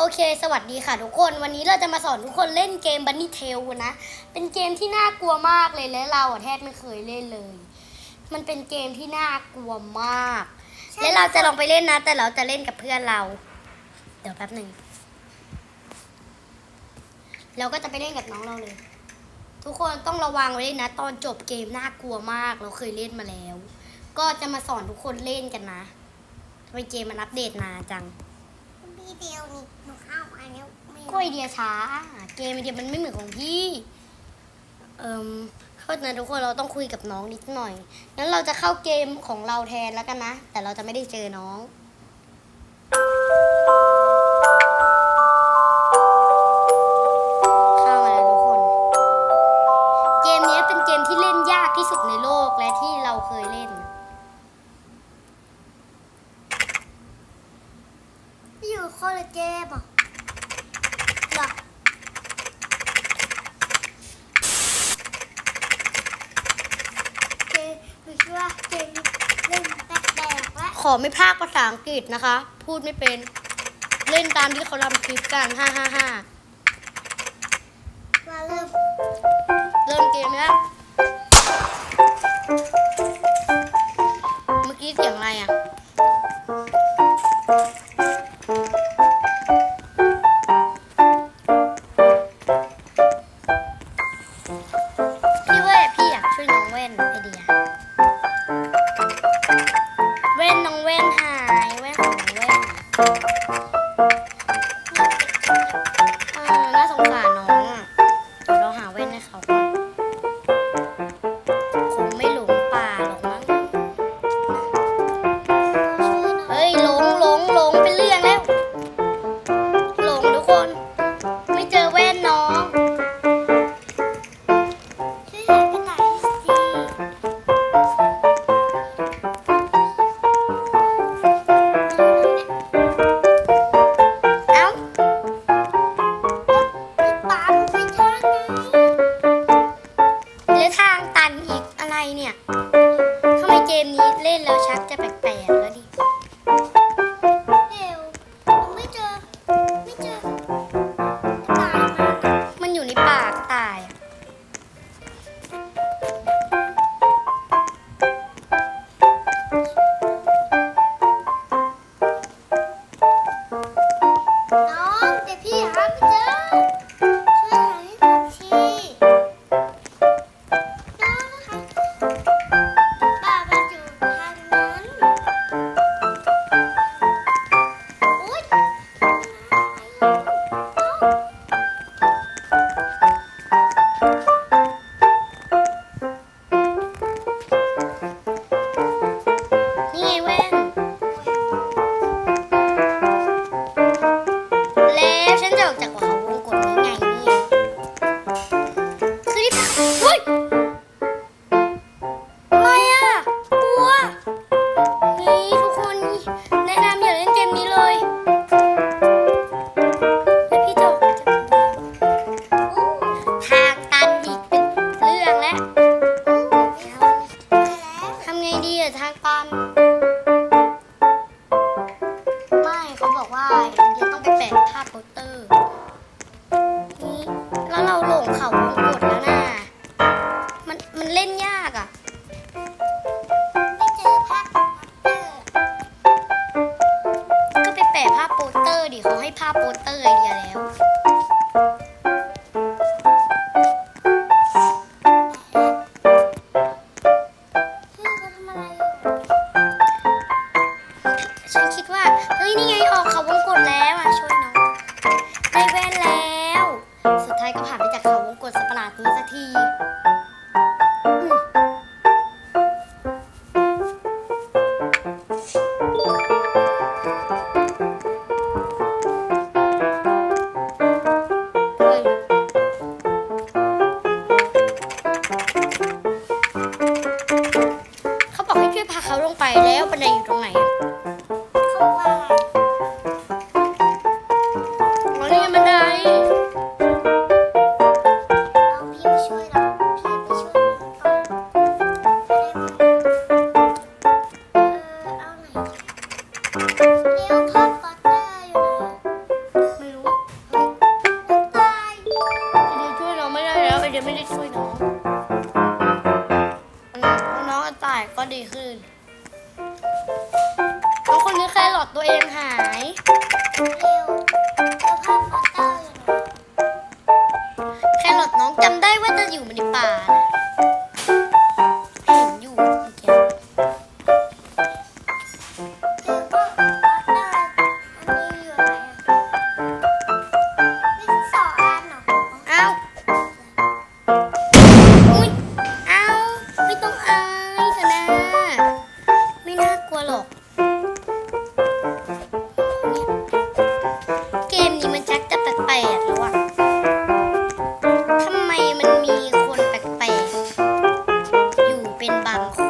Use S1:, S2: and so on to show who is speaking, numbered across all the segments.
S1: โอเค สวัสดีค่ะทุกคน วันนี้เราจะมาสอนทุกคนเล่นเกมบันนี่เทลนะ เป็นเกมที่น่ากลัวมากเลยและเราอะแทบไม่เคยเล่นเลย มันเป็นเกมที่น่ากลัวมาก และเราจะลองไปเล่นนะ แต่เราจะเล่นกับเพื่อนเรา เดี๋ยวแป๊บหนึ่ง เราก็จะไปเล่นกับน้องเราเลย ทุกคนต้องระวังไว้เลยนะ ตอนจบเกมน่ากลัวมาก เราเคยเล่นมาแล้ว ก็จะมาสอนทุกคนเล่นกันนะทำไมเกมมันอัปเดตนานจัง
S2: พี่เดียวนี่หนูเข้ามาแล้วไม่
S1: ก็ไอเดียช้า เกมไอเดียมันไม่เหมือนของพี่ เอิมเพราะฉะนั้นทุกคนเราต้องคุยกับน้องนิดหน่อย งั้นเราจะเข้าเกมของเราแทนแล้วกันนะ แต่เราจะไม่ได้เจอน้อง เกมเล่นแป
S2: ลกๆและ
S1: ขอไม่พากภาษาอังกฤษนะคะ พูดไม่เป็น เล่นตามที่เขาทำคลิปกัน ฮ่าฮ่าฮ่า อยู่ในป่า
S2: นะ
S1: あん。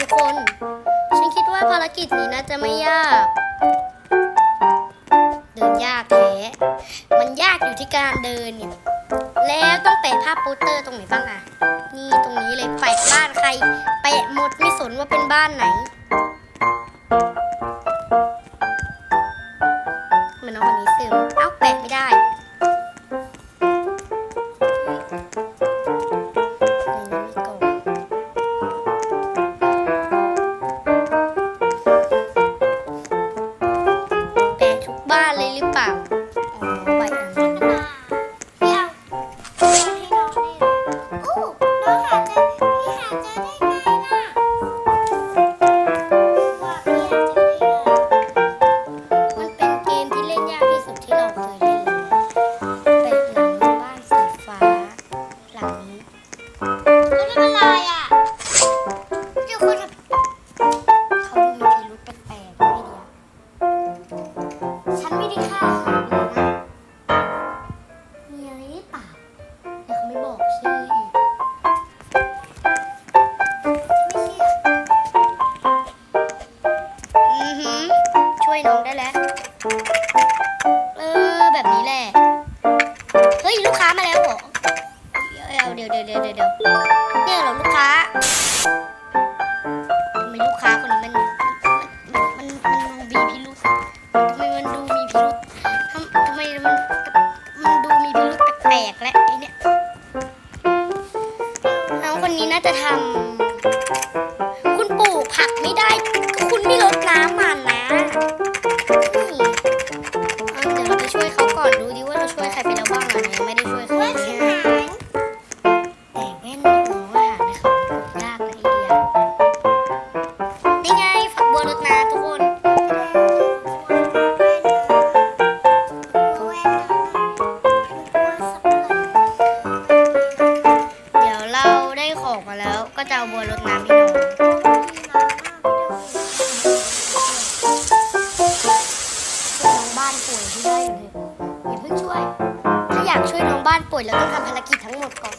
S1: ทุก
S2: คน
S1: ฉันคิดว่าภารกิ
S2: จ
S1: นี้น่าจะไม่
S2: ยา
S1: ก
S2: เดิ
S1: นยากแท้มันยากอยู่ที่การเดินเนี่ย แล้วต้องแปะภาพโปสเตอร์ตรงไหนบ้างอะนี่ตรงนี้เลยแปะบ้านใคร แปะหมดไม่สนว่าเป็นบ้านไหน
S2: จะ
S1: ทำ ดเราต้องทำภารกิจทั้งหมดก่อน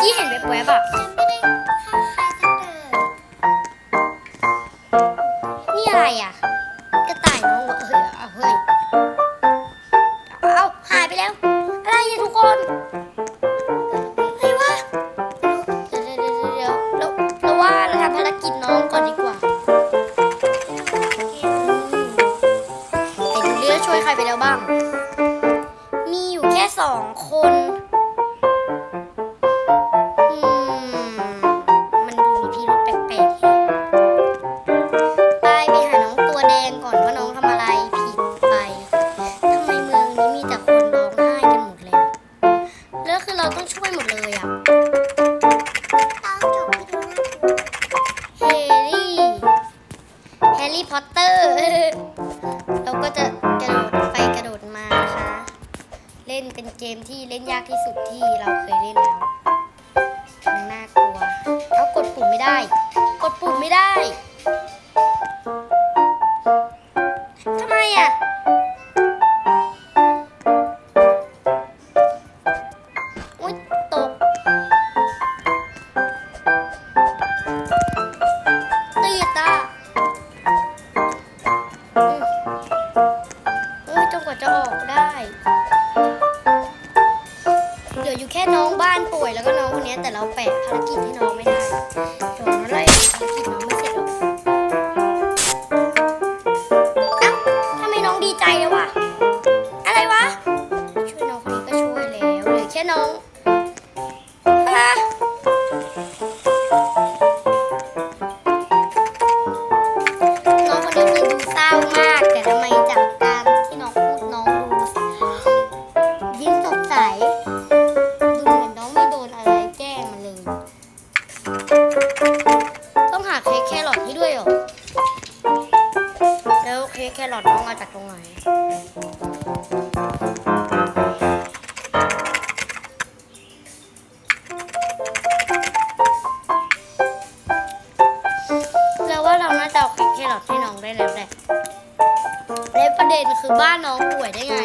S1: quién? Después va. เป็นคือ
S2: บ้านน้
S1: องป่
S2: ว
S1: ยได้ไง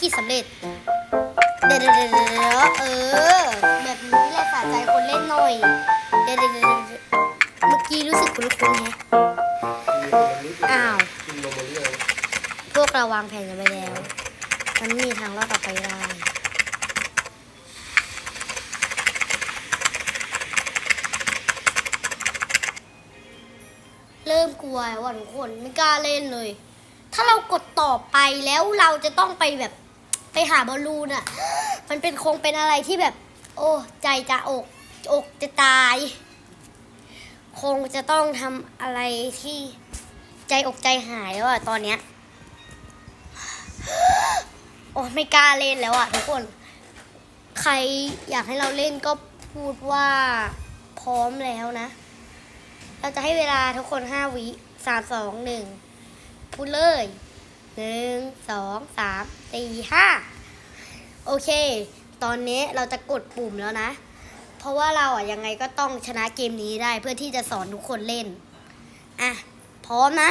S1: กิจสำ
S2: เร็
S1: จ เดี๋ยวเดี๋ยวเออ แบบนี้แหละสะใจคนเล่นหน่อย เดี๋ยวเดี๋ยวเมื่อกี้รู้สึกคุ้นคุ้นไงอ้าว พวกเราวางแผนกันไปแล้ว มันมีทางรอดต่อไปได้เริ่มกลัวว่าทุกคนไม่กล้าเล่นเลย ถ้าเรากดต่อไปแล้วเราจะต้องไปแบบ ไปหาบอลลูนอะมันเป็นคงเป็นอะไรที่แบบ โอ้ใจจะอกอกจะตาย คงจะต้องทำอะไรที่ใจอกใจหายแล้วอะตอนเนี้ยโอ้ไม่กล้าเล่นแล้วอะทุกคน ใครอยากให้เราเล่นก็พูดว่าพร้อมแล้วนะ เราจะให้เวลาทุกคนห้าวิสามสองหนึ่งพูดเลย หนึ่งสองสามสี่ห้าโอเค ตอนนี้เราจะกดปุ่มแล้วนะ เพราะว่าเราอะยังไงก็ต้องชนะเกมนี้ได้เพื่อที่จะสอนทุกคนเล่น อะ พร้อมนะ